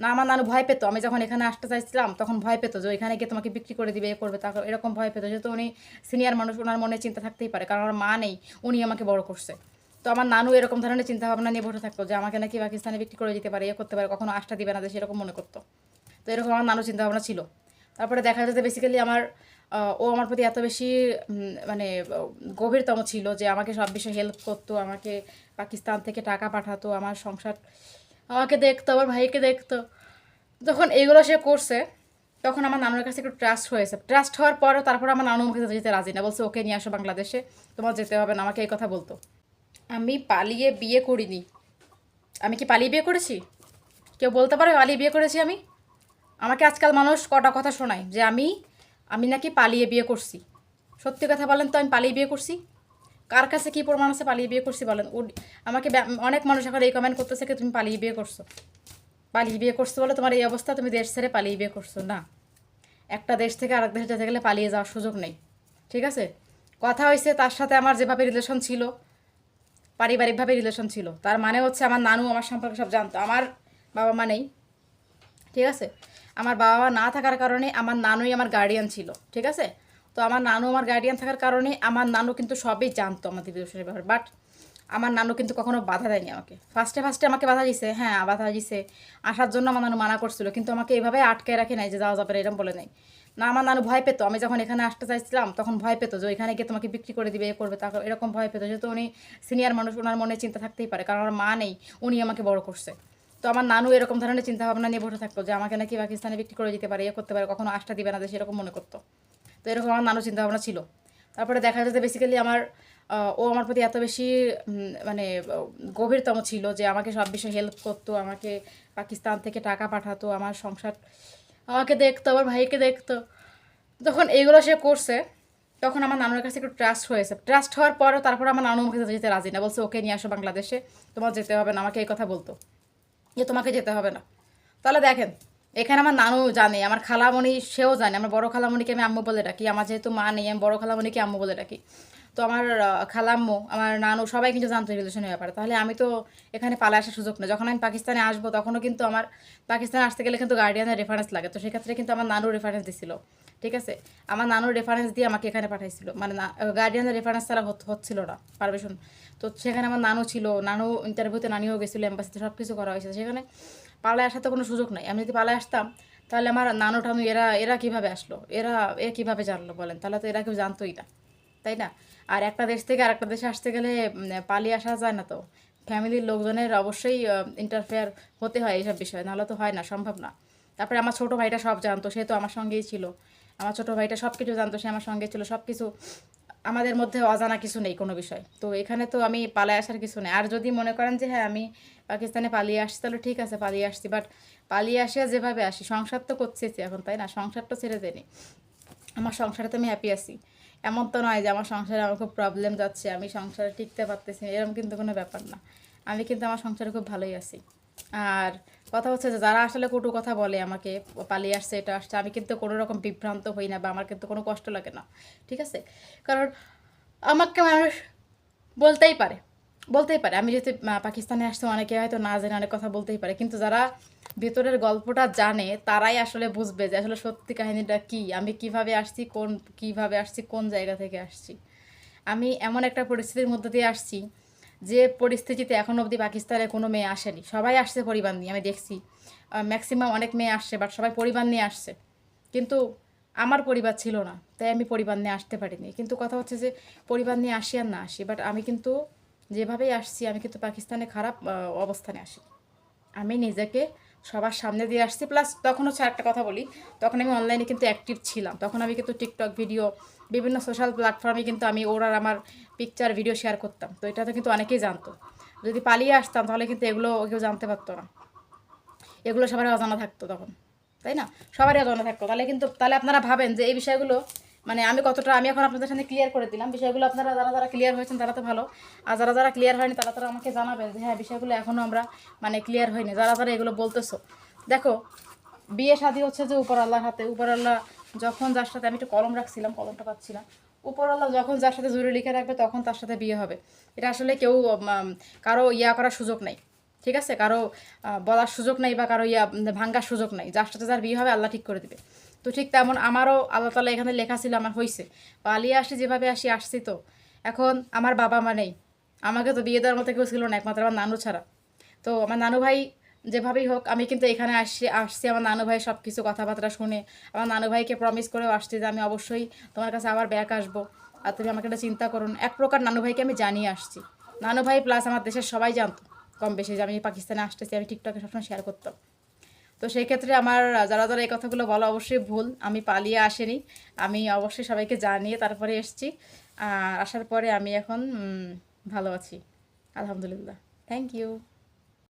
না, আমার নানু ভয় পেতো। আমি যখন এখানে আসতে চাইছিলাম, তখন ভয় পেতো যে এখানে গিয়ে তোমাকে বিক্রি করে দিবে, এ করবে তারপর এরকম ভয় পেতো যেহেতু উনি সিনিয়র মানুষ ওনার মনে চিন্তা থাকতেই পারে, কারণ আমার মা নেই, উনি আমাকে বড় করছে। তো আমার নানু এরকম ধরনের চিন্তা ভাবনা নিয়ে বসে থাকতো যে আমাকে নাকি পাকিস্তানে বিক্রি করে দিতে পারে, এ করতে পারে, কখনো আশটা দিবে না, যে সেরকম মনে করতো। তো এরকম আমার নানু চিন্তা ভাবনা ছিল। তারপরে দেখা যাচ্ছে বেসিক্যালি আমার ও আমার প্রতি এত বেশি মানে গভীরতম ছিল যে আমাকে সব বিষয়ে হেল্প করতো, আমাকে পাকিস্তান থেকে টাকা পাঠাতো, আমার সংসার আমাকে দেখতো, আমার ভাইকে দেখতো। যখন এইগুলো সে করছে, তখন আমার নানুর কাছে একটু ট্রাস্ট হয়েছে। ট্রাস্ট হওয়ার পরও তারপর আমার নানু আমাকে যেতে রাজি না। বলছে, ওকে নিয়ে আসো বাংলাদেশে, তোমার যেতে হবে না, আমাকে এই কথা বলতো। আমি পালিয়ে বিয়ে করিনি। আমি কি পালিয়ে বিয়ে করেছি? কেউ বলতে পারে পালিয়ে বিয়ে করেছি আমি? আমাকে আজকাল মানুষ কটা কথা শোনায় যে আমি আমি নাকি পালিয়ে বিয়ে করছি। সত্যি কথা বলেন তো, আমি পালিয়ে বিয়ে করছি? কার কাছে কী প্রমাণ আছে পালিয়ে বিয়ে করছি বলেন? আমাকে অনেক মানুষ এখন এই কমেন্ট করতেছে কি তুমি পালিয়ে বিয়ে করছ। পালিয়ে বিয়ে করছ বলে তোমার এই অবস্থা, তুমি দেশ ছেড়ে পালিয়ে বিয়ে করছ। না, একটা দেশ থেকে আরেক দেশে যেতে গেলে পালিয়ে যাওয়ার সুযোগ নেই। ঠিক আছে? কথা হয়েছে তার সাথে আমার যেভাবে রিলেশন ছিল, পারিবারিকভাবে রিলেশন ছিল। তার মানে হচ্ছে আমার নানু আমার সম্পর্কে সব জানতো। আমার বাবা মা নেই। ঠিক আছে? আমার বাবা মা না থাকার কারণে আমার নানুই আমার গার্ডিয়ান ছিল। ঠিক আছে? তো আমার নানু আমার গার্ডিয়ান থাকার কারণে আমার নানু কিন্তু সবই জানতো আমাদের রিলেশনের ব্যাপারে। বাট আমার নানু কিন্তু কখনো বাধা দেয়নি আমাকে। ফার্স্টে ফার্স্টে আমাকে বাধা দিছে হ্যাঁ বাধা দিছে। আসার জন্য আমার নানু মানা করছিল, কিন্তু আমাকে এইভাবে আটকে রাখে নাই যে যাওয়া যাবে এরকম বলে নাই। না, আমার নানু ভয় পেতো। আমি যখন এখানে আসতে চাইছিলাম, তখন ভয় পেতো যে এখানে গিয়ে তোমাকে বিক্রি করে দিবে, এ করবে তারপর এরকম ভয় পেতো, যেহেতু উনি সিনিয়র মানুষ, ওনার মনে চিন্তা থাকতেই পারে, কারণ আমার মা নেই, উনি আমাকে বড় করছে। তো আমার নানু এরকম ধরনের চিন্তা ভাবনা নিয়ে বসে থাকতো যে আমাকে নাকি পাকিস্তানে বিক্রি করে দিতে পারে, এ করতে পারে, কখনো আশটা দিবে না যে সেরকম মনে করতো। তো এরকম আমার নানু চিন্তা ভাবনা ছিল। তারপরে দেখা যাচ্ছে বেসিক্যালি আমার ও আমার প্রতি এত বেশি মানে গভীরতম ছিল যে আমাকে সব বিষয়ে হেল্প করতো, আমাকে পাকিস্তান থেকে টাকা পাঠাতো, আমার সংসার আমাকে দেখতো, আমার ভাইকে দেখতো। যখন এইগুলো সে করছে, তখন আমার নানুর কাছে একটু ট্রাস্ট হয়েছে। ট্রাস্ট হওয়ার পরও তারপর আমার নানু আমাকে যেতে রাজি না, বলছে, ওকে, নিয়ে আসো বাংলাদেশে, তোমার যেতে হবে না, আমাকে এই কথা বলতো যে তোমাকে যেতে হবে না। তাহলে দেখেন এখানে আমার নানু জানে, আমার খালামণি সেও জানে, আমার বড় খালামণিকে আমি আম্মু বলে ডাকি, আমার যেহেতু মা নেই, আমি বড় খালামণিকে আম্মু বলে ডাকি। তো আমার খালাম্মু, আমার নানু সবাই কিন্তু জানতো রিলেশনের ব্যাপারে। তাহলে আমি তো এখানে পালা আসার সুযোগ নেই। যখন আমি পাকিস্তানে আসব, তখনও কিন্তু আমার পাকিস্তানে আসতে গেলে কিন্তু গার্ডিয়ানের রেফারেন্স লাগে। তো সেক্ষেত্রে কিন্তু আমার নানুর রেফারেন্স দিছিল, ঠিক আছে? আমার নানুর রেফারেন্স দিয়ে আমাকে এখানে পাঠাইছিল। মানে গার্ডিয়ানের রেফারেন্স ছাড়া হচ্ছিল না পারমিশন তো সেখানে আমার নানু ছিল, নানু ইন্টারভিউতে নানিও গেছিল এম্বাসিতে সব কিছু করা হয়েছে। সেখানে পালায় আসার তো কোনো সুযোগ নাই। আমি যদি পালায় আসতাম, তাহলে আমার নানু টানু এরা এরা কীভাবে আসলো? এরা, এ কীভাবে জানলো বলেন? তাহলে তো এরা কেউ জানতোই না, তাই না? আর একটা দেশ থেকে আরেকটা দেশে আসতে গেলে পালিয়ে আসা যায় না তো। ফ্যামিলির লোকজনের অবশ্যই ইন্টারফেয়ার হতে হয় এইসব বিষয়ে, নাহলে তো হয় না, সম্ভব না। তারপরে আমার ছোটো ভাইটা সব জানতো, সে তো আমার সঙ্গেই ছিল। আমার ছোটো ভাইটা সব কিছু জানতো, সে আমার সঙ্গে ছিল সব কিছু আমাদের মধ্যে অজানা কিছু নেই কোনো বিষয়। তো এখানে তো আমি পালায় আসার কিছু নেই। আর যদি মনে করেন যে হ্যাঁ আমি পাকিস্তানে পালিয়ে আসছি, তাহলে ঠিক আছে, পালিয়ে আসছি। বাট পালিয়ে আসিয়া যেভাবে আসি, সংসার তো করতেছি এখন, তাই না? সংসার তো ছেড়ে দেনি আমার সংসারে তো আমি হ্যাপি আছি। এমন তো নয় যে, আমার সংসারে আমার খুব প্রবলেম যাচ্ছে, আমি সংসারে টিকতে পারতেছি এরকম কিন্তু কোনো ব্যাপার না। আমি কিন্তু আমার সংসারে খুব ভালোই আছি। আর কথা হচ্ছে যে যারা আসলে কটু কথা বলে আমাকে পালিয়ে আসছে, এটা আসছে, আমি কিন্তু কোনো রকম বিভ্রান্ত হই না বা আমার কিন্তু কোনো কষ্ট লাগে না, ঠিক আছে? কারণ আমাকে মানুষ বলতেই পারে বলতেই পারে। আমি যেহেতু পাকিস্তানে আসতে অনেকে হয়তো না জেনে অনেক কথা বলতেই পারে, কিন্তু যারা ভেতরের গল্পটা জানে, তারাই আসলে বুঝবে যে আসলে সত্যি কাহিনীটা কি, আমি কীভাবে আসছি, কোন, কীভাবে আসছি, কোন জায়গা থেকে আসছি। আমি এমন একটা পরিস্থিতির মধ্যে দিয়ে আসছি যে পরিস্থিতিতে এখন অবধি পাকিস্তানে কোনো মেয়ে আসেনি। সবাই আসছে পরিবার নিয়ে, আমি দেখছি। ম্যাক্সিমাম অনেক মেয়ে আসছে বাট সবাই পরিবার নিয়ে আসছে। কিন্তু আমার পরিবার ছিল না, তাই আমি পরিবার নিয়ে আসতে পারিনি। কিন্তু কথা হচ্ছে যে, পরিবার নিয়ে আসি আর না আসি বাট আমি কিন্তু যেভাবেই আসছি, আমি কিন্তু পাকিস্তানে খারাপ অবস্থানে আসি আমি নিজেকে সবার সামনে দিয়ে আসছি। প্লাস তখন হচ্ছে একটা কথা বলি, তখন আমি অনলাইনে কিন্তু অ্যাক্টিভ ছিলাম। তখন আমি কিন্তু টিকটক ভিডিও বিভিন্ন সোশ্যাল প্ল্যাটফর্মে কিন্তু আমি ওর আর আমার পিকচার ভিডিও শেয়ার করতাম। তো এটা তো কিন্তু অনেকেই জানতো। যদি পালিয়ে আসতাম, তাহলে কিন্তু এগুলো কেউ জানতে পারতো না। এগুলো সবারই অজানা থাকতো তখন, তাই না? সবারই অজানা থাকতো। তাহলে কিন্তু, তাহলে আপনারা ভাবেন যে এই বিষয়গুলো মানে আমি কতটা, আমি এখন আপনাদের সামনে ক্লিয়ার করে দিলাম। বিষয়গুলো আপনারা যারা যারা ক্লিয়ার হয়েছেন তারা তো ভালো। আর যারা যারা ক্লিয়ার হয়নি তারা তারা আমাকে জানাবেন যে হ্যাঁ বিষয়গুলো এখনও আমরা মানে ক্লিয়ার হয়নি। যারা যারা এগুলো বলতেছো, দেখো, বিয়ে শাদী হচ্ছে যে উপর আল্লাহর হাতে। উপর আল্লাহ যখন যার সাথে, আমি একটু কলম রাখছিলাম, কলমটা পাচ্ছিলাম উপর আল্লাহ যখন যার সাথে জুড়ে লিখে রাখবে, তখন তার সাথে বিয়ে হবে। এটা আসলে কেউ কারও ইয়া করার সুযোগ নেই, ঠিক আছে? কারও বলার সুযোগ নাই বা কারও ইয়া ভাঙ্গার সুযোগ নাই। যার সাথে যার বিয়ে হবে, আল্লাহ ঠিক করে দিবে। তো ঠিক তেমন আমারও আল্লাহ তালা এখানে লেখা ছিল, আমার হয়েছে পালিয়ে আসি যেভাবে আসি, আসছি তো। এখন আমার বাবা মা নেই। আমাকে তো বিয়ে দেওয়ার মতো কেউ ছিল না, একমাত্র আমার নানু ছাড়া। তো আমার নানু ভাই যেভাবেই হোক, আমি কিন্তু এখানে আসছি আসছি আমার নানু ভাই সব কিছু কথাবার্তা শুনে। আমার নানু ভাইকে প্রমিস করেও আসছি যে আমি অবশ্যই তোমার কাছে আবার ব্যাক আসব। আর তুমি আমাকে একটা চিন্তা করুন এক প্রকার নানু ভাইকে আমি জানিয়ে আসছি। নানু ভাই প্লাস আমার দেশের সবাই জানতো। কম বেশি যে আমি পাকিস্তানে আসতেছি, আমি টিকটকে সবসময় শেয়ার করতাম। তো সেই ক্ষেত্রে আমার, যারা যারা এই কথাগুলো বলা অবশ্যই ভুল, আমি পালিয়ে আসিনি। আমি অবশ্যই সবাইকে জানিয়ে তারপরে এসছি। আসার পরে আমি এখন ভালো আছি। আলহামদুলিল্লাহ। Thank you